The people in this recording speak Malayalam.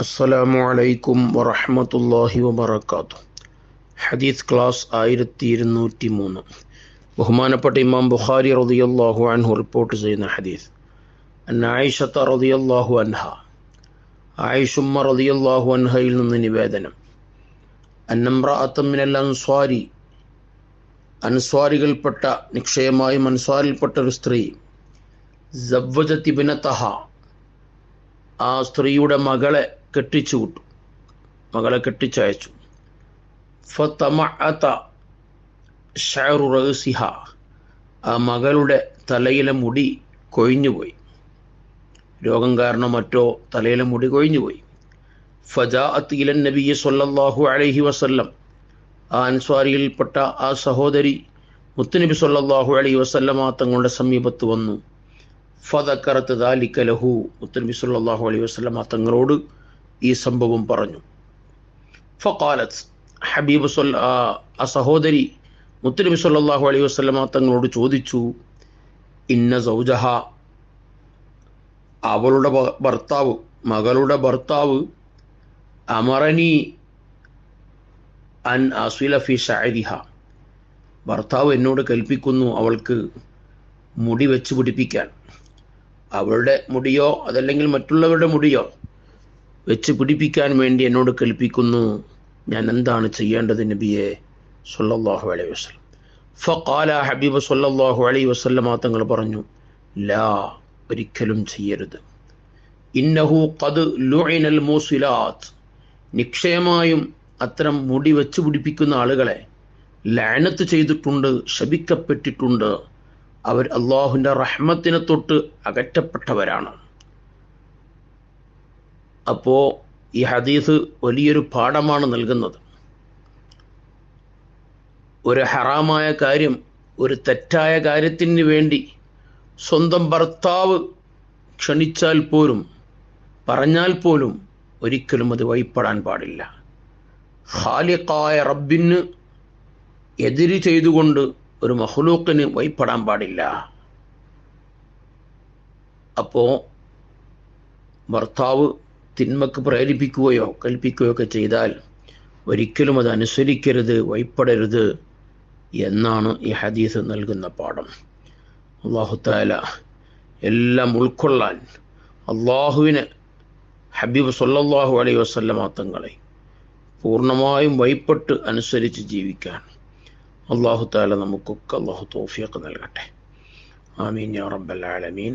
അസ്സലാമു അലൈക്കും വറഹമത്തല്ലാഹി വബറകാതുഹു. ഹദീസ് ക്ലാസ് ആയിരത്തി ഇരുന്നൂറ്റി മൂന്ന് ബഹുമാനപ്പെട്ട ഇമാം ബുഖാരി റളിയല്ലാഹു അൻഹു റിപ്പോർട്ട് ചെയ്യുന്ന ഹദീസ്. അന്ന റതിയല്ലാഹു അൻഹ. ആയിഷുമ്മ റതിയല്ലാഹു അൻഹയിൽ നിന്ന് നിവേദനം. അന്നമ്രഅത്തം മിനൽ അൻസ്വാരി. അൻസ്വാരികൾപ്പെട്ട നിക്ഷയമായും അൻസ്വാരിൽപ്പെട്ട ഒരു സ്ത്രീ സവ്വജത്തി ബിനത്തഹ ആ സ്ത്രീയുടെ മകളെ കെട്ടിച്ചു വിട്ടു. മകളെ കെട്ടിച്ചയച്ചു. റഅസിഹ. ആ മകളുടെ തലയിലെ മുടി കൊഴിഞ്ഞുപോയി. രോഗം കാരണം മറ്റോ തലയിലെ മുടി കൊഴിഞ്ഞുപോയി. ഫജാ അത്തീലൻ നബി സൊല്ലാഹു അലഹി വസല്ലം. ആ അൻസ്വാരിയിൽപ്പെട്ട ആ സഹോദരി മുത്തുനബി സൊല്ലാഹു അലൈഹി വസല്ലമ തങ്ങളുടെ സമീപത്ത് വന്നു. ഫതക്കറത്ത് ദാലിക്കലഹു ലഹു. മുത്തുനബി സൊല്ലാഹു അലൈഹി വസല്ലമ തങ്ങളോട് ഈ സംഭവം പറഞ്ഞു. ഫക്കാലത്ത് ഹബീബ് ആ സഹോദരി മുത്തുനബി സല്ലല്ലാഹു അലൈഹി വസ്ലമ തങ്ങളോട് ചോദിച്ചു ഇന്ന സൗജഹ അവളുടെ ഭർത്താവ് മകളുടെ ഭർത്താവ് അമറനി അൻ അസുല ഫി ഷഅരിഹ ഭർത്താവ് എന്നോട് കൽപ്പിക്കുന്നു അവൾക്ക് മുടി വെച്ച് പിടിപ്പിക്കാൻ. അവളുടെ മുടിയോ അതല്ലെങ്കിൽ മറ്റുള്ളവരുടെ മുടിയോ വെച്ച് പിടിപ്പിക്കാൻ വേണ്ടി എന്നോട് കൽപ്പിക്കുന്നു. ഞാൻ എന്താണ് ചെയ്യേണ്ടത് നബിയെ? സൊല്ലാഹു അലൈഹി വസ്ലം ഫാല ഹബീബ് സൊല്ലാഹു അലൈഹി വസല്ലം തങ്ങൾ പറഞ്ഞു ലാ ഒരിക്കലും ചെയ്യരുത്. ഇന്നഹു കത് ലുഇനൽ മൂസിലാത്ത്. നിക്ഷയമായും അത്തരം മുടി വെച്ച് പിടിപ്പിക്കുന്ന ആളുകളെ ലാനത്ത് ചെയ്തിട്ടുണ്ട് ശപിക്കപ്പെട്ടിട്ടുണ്ട്. അവർ അള്ളാഹുവിന്റെ റഹ്മത്തിനെ തൊട്ട് അകറ്റപ്പെട്ടവരാണ്. അപ്പോൾ ഈ ഹദീസ് വലിയൊരു പാഠമാണ് നൽകുന്നത്. ഒരു ഹറാമായ കാര്യം ഒരു തെറ്റായ കാര്യത്തിന് വേണ്ടി സ്വന്തം ഭർത്താവ് ക്ഷണിച്ചാൽ പോലും പറഞ്ഞാൽ പോലും ഒരിക്കലും അത് വഴിപ്പെടാൻ പാടില്ല. ഖാലിഖായ റബ്ബിന് എതിര് ചെയ്തുകൊണ്ട് ഒരു മഹ്ലൂക്കിന് വഴിപ്പെടാൻ പാടില്ല. അപ്പോൾ ഭർത്താവ് തിന്മക്ക് പ്രേരിപ്പിക്കുകയോ കൽപ്പിക്കുകയോ ഒക്കെ ചെയ്താൽ ഒരിക്കലും അത് അനുസരിക്കരുത് വഴിപ്പെടരുത് എന്നാണ് ഈ ഹദീസ് നൽകുന്ന പാഠം. അള്ളാഹുത്താല എല്ലാം ഉൾക്കൊള്ളാൻ അള്ളാഹുവിന് ഹബീബ് സല്ലാഹു അലൈ വസല്ലമ തങ്ങളെ പൂർണമായും വഴിപ്പെട്ട് അനുസരിച്ച് ജീവിക്കാൻ അള്ളാഹു താല നമുക്കൊക്കെ അള്ളാഹു തോഫിയൊക്കെ നൽകട്ടെ. ആമീൻ യാ റബ്ബൽ ആലമീൻ.